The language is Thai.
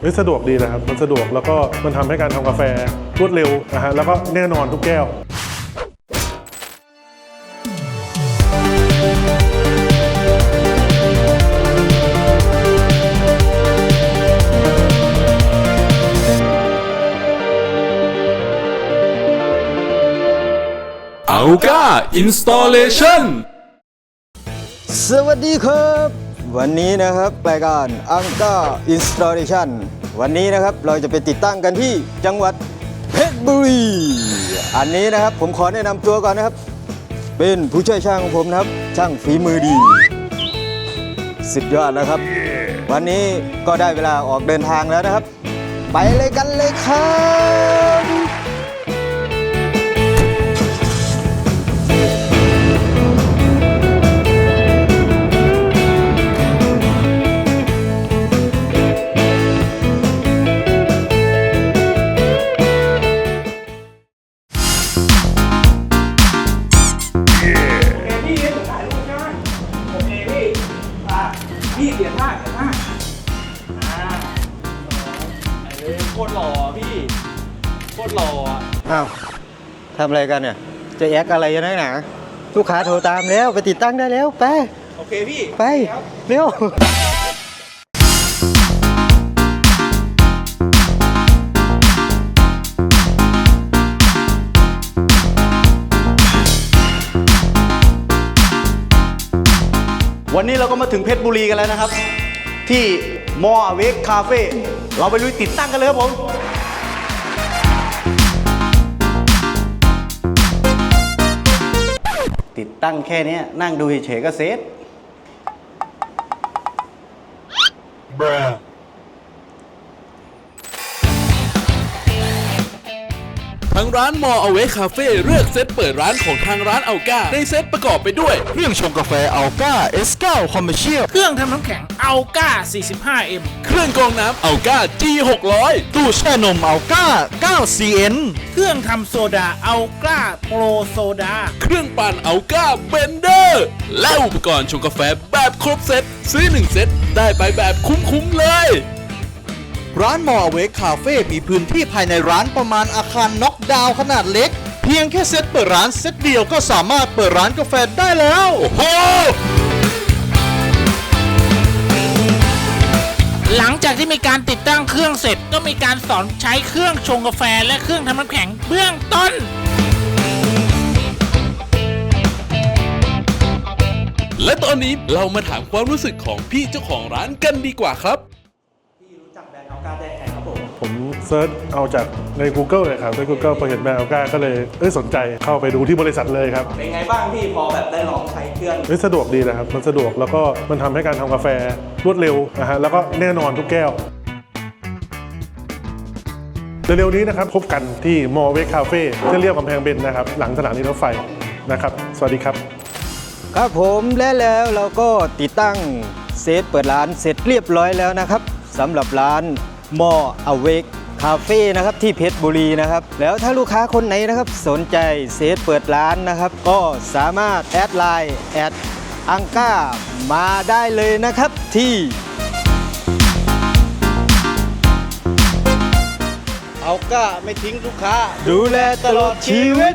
เฮ้ยสะดวกดีนะครับ มันสะดวกแล้วก็มันทำให้การทำกาแฟรวดเร็วนะฮะแล้วก็แน่นอนทุกแก้วอัลกาอินสต l เลชันสวัสดีครับ วันนี้นะครับรายการอังกาอินสต l เลชันวันนี้นะครับเราจะไปติดตั้งกันที่จังหวัดเพชรบุรี อันนี้นะครับผมขอแนะนำตัวก่อนนะครับ เป็นผู้ช่วยช่างของผมนะครับ ช่างฝีมือดี สุดยอดนะครับ วันนี้ก็ได้เวลาออกเดินทางแล้วนะครับ ไปเลยกันเลยครับ คตรหล่ออะอ้าวทำอะไรกันเนี่ย จะแอคอะไรกันนักหนาลูกค้าโทรตามแล้วไปติดตั้งได้แล้วไป โอเคพี่ไปเร็ว วันนี้เราก็มาถึงเพชรบุรีกันแล้วนะครับ ที่มอเวกคาเฟ่เราไปลุยติดตั้งกันเลยครับผม ตั้งแค่นี้นั่งดูเฉยๆก็เซ็ต ทางร้านมอเอาเวคาเฟ่เลือกเซตเปิดร้านของทางร้านอัลกาในเซตประกอบไปด้วย เครื่องชงกาแฟอัลก้า S9 Commercial เครื่องทำน้ำแข็งอัลก้า 45M เครื่องกรองน้ำอัลกา G600 ตู้แช่นมอัลก้า 9CN เครื่องทำโซดาอัลก้าโปรโซดา เครื่องปั่นอัลกาเบนเดอร์และอุปกรณ์ชงกาแฟแบบครบเซตซื้อหนึ่งเซตได้ไปแบบคุ้มๆเลย ร้านมอเวกคาเฟ่มีพื้นที่ภายในร้านประมาณอาคารน็อกดาวน์ขนาดเล็ก เพียงแค่เซตเปิดร้านเซตเดียวก็สามารถเปิดร้านกาแฟได้แล้ว โอ้โห หลังจากที่มีการติดตั้งเครื่องเสร็จก็มีการสอนใช้เครื่องชงกาแฟและเครื่องทำน้ำแข็งเบื้องต้น และตอนนี้เรามาถามความรู้สึกของพี่เจ้าของร้านกันดีกว่าครับ ผมเซิร์ชเอาจากใน Google เลยครับใน Google พอเห็นแบรนด์อัลกาก็เลยเอ้ยสนใจเข้าไปดูที่บริษัทเลยครับ เป็นไงบ้างพี่พอแบบได้ลองใช้เครื่องเฮ้ยสะดวกดีนะครับ มันสะดวกแล้วก็มันทำให้การทำกาแฟรวดเร็วนะฮะแล้วก็แน่นอนทุกแก้ว เร็วๆนี้นะครับพบกันที่มอเวกคาเฟ่ที่เรียบกำแพงเบนนะครับ หลังสถานีรถไฟนะครับ สวัสดีครับ ครับผมและแล้วเราก็ติดตั้งเซตเปิดร้านเสร็จเรียบร้อยแล้วนะครับสำหรับร้าน มออเวกคาเฟ่นะครับที่เพชรบุรีนะครับ แล้วถ้าลูกค้าคนไหนนะครับสนใจเซตเปิดร้านนะครับ ก็สามารถแอดไลน์แอดอังก้ามาได้เลยนะครับที่ เอาก้าไม่ทิ้งลูกค้า ดูแลตลอดชีวิต